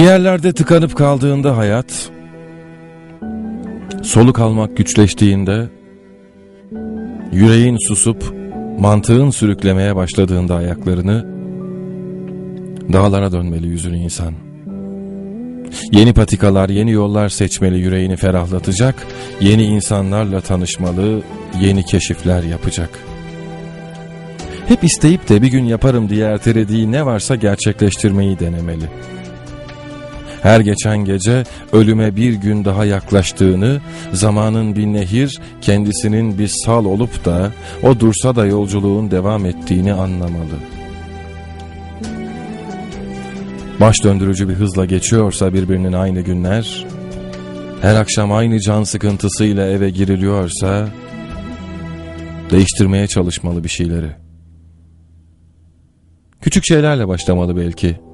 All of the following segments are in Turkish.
Bir yerlerde tıkanıp kaldığında hayat, soluk almak güçleştiğinde, yüreğin susup mantığın sürüklemeye başladığında ayaklarını, dağlara dönmeli yüzünü insan. Yeni patikalar, yeni yollar seçmeli yüreğini ferahlatacak, yeni insanlarla tanışmalı, yeni keşifler yapacak. Hep isteyip de bir gün yaparım diye ertelediği ne varsa gerçekleştirmeyi denemeli her geçen gece ölüme bir gün daha yaklaştığını, zamanın bir nehir, kendisinin bir sal olup da o dursa da yolculuğun devam ettiğini anlamalı. Baş döndürücü bir hızla geçiyorsa birbirinin aynı günler, her akşam aynı can sıkıntısıyla eve giriliyorsa, değiştirmeye çalışmalı bir şeyleri. Küçük şeylerle başlamalı belki.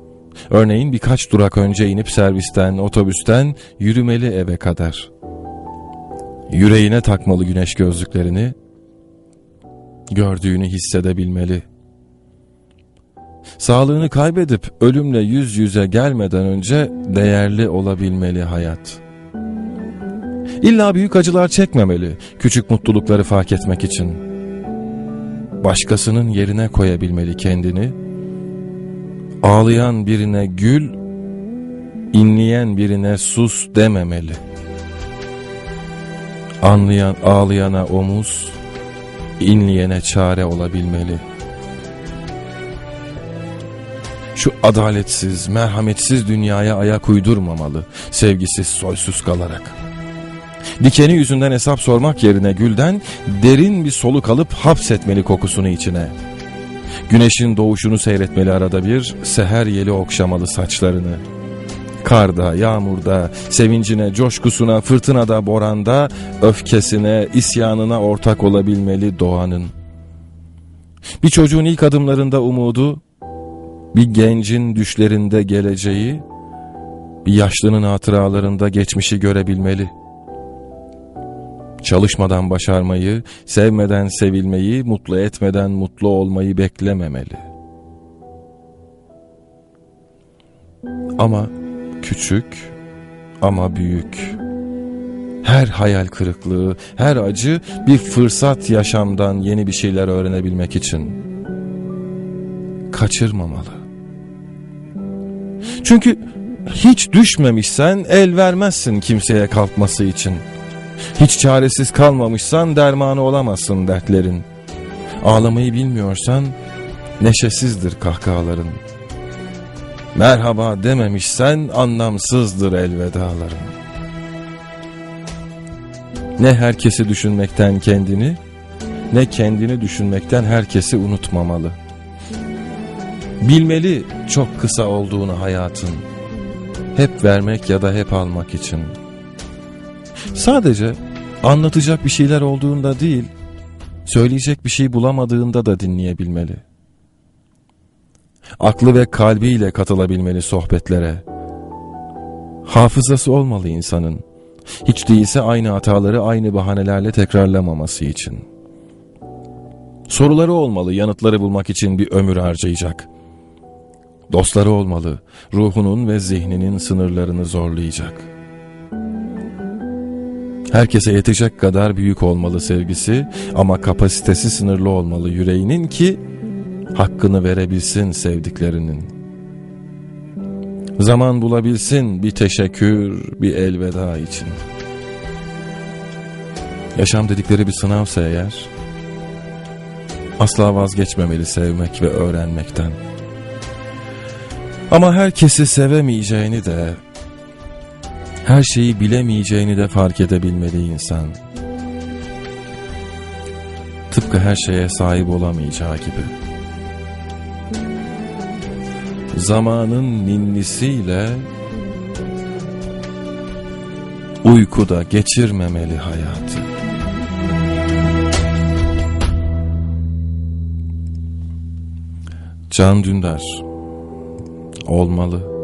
Örneğin birkaç durak önce inip servisten, otobüsten yürümeli eve kadar. Yüreğine takmalı güneş gözlüklerini, gördüğünü hissedebilmeli. Sağlığını kaybedip ölümle yüz yüze gelmeden önce değerli olabilmeli hayat. İlla büyük acılar çekmemeli, küçük mutlulukları fark etmek için. Başkasının yerine koyabilmeli kendini, Ağlayan birine gül, inleyen birine sus dememeli. Anlayan ağlayana omuz, inleyene çare olabilmeli. Şu adaletsiz, merhametsiz dünyaya ayak uydurmamalı, sevgisiz, soysuz kalarak. Dikeni yüzünden hesap sormak yerine gülden derin bir soluk alıp hapsetmeli kokusunu içine.'' Güneşin doğuşunu seyretmeli arada bir, seher yeli okşamalı saçlarını. Karda, yağmurda, sevincine, coşkusuna, fırtınada, boranda, öfkesine, isyanına ortak olabilmeli doğanın. Bir çocuğun ilk adımlarında umudu, bir gencin düşlerinde geleceği, bir yaşlının hatıralarında geçmişi görebilmeli.'' Çalışmadan başarmayı, sevmeden sevilmeyi, mutlu etmeden mutlu olmayı beklememeli. Ama küçük ama büyük. Her hayal kırıklığı, her acı bir fırsat yaşamdan yeni bir şeyler öğrenebilmek için. Kaçırmamalı. Çünkü hiç düşmemişsen el vermezsin kimseye kalkması için.'' Hiç çaresiz kalmamışsan dermanı olamazsın dertlerin. Ağlamayı bilmiyorsan neşesizdir kahkahaların. Merhaba dememişsen anlamsızdır elvedaların. Ne herkesi düşünmekten kendini, ne kendini düşünmekten herkesi unutmamalı. Bilmeli çok kısa olduğunu hayatın. Hep vermek ya da hep almak için.'' Sadece anlatacak bir şeyler olduğunda değil, söyleyecek bir şey bulamadığında da dinleyebilmeli. Aklı ve kalbiyle katılabilmeli sohbetlere. Hafızası olmalı insanın. Hiç değilse aynı hataları aynı bahanelerle tekrarlamaması için. Soruları olmalı yanıtları bulmak için bir ömür harcayacak. Dostları olmalı ruhunun ve zihninin sınırlarını zorlayacak.'' Herkese yetecek kadar büyük olmalı sevgisi ama kapasitesi sınırlı olmalı yüreğinin ki hakkını verebilsin sevdiklerinin. Zaman bulabilsin bir teşekkür, bir elveda için. Yaşam dedikleri bir sınavsa eğer, asla vazgeçmemeli sevmek ve öğrenmekten. Ama herkesi sevemeyeceğini de her şeyi bilemeyeceğini de fark edebilmeli insan. Tıpkı her şeye sahip olamayacağı gibi. Zamanın ninnisiyle uykuda geçirmemeli hayatı. Can Dündar olmalı.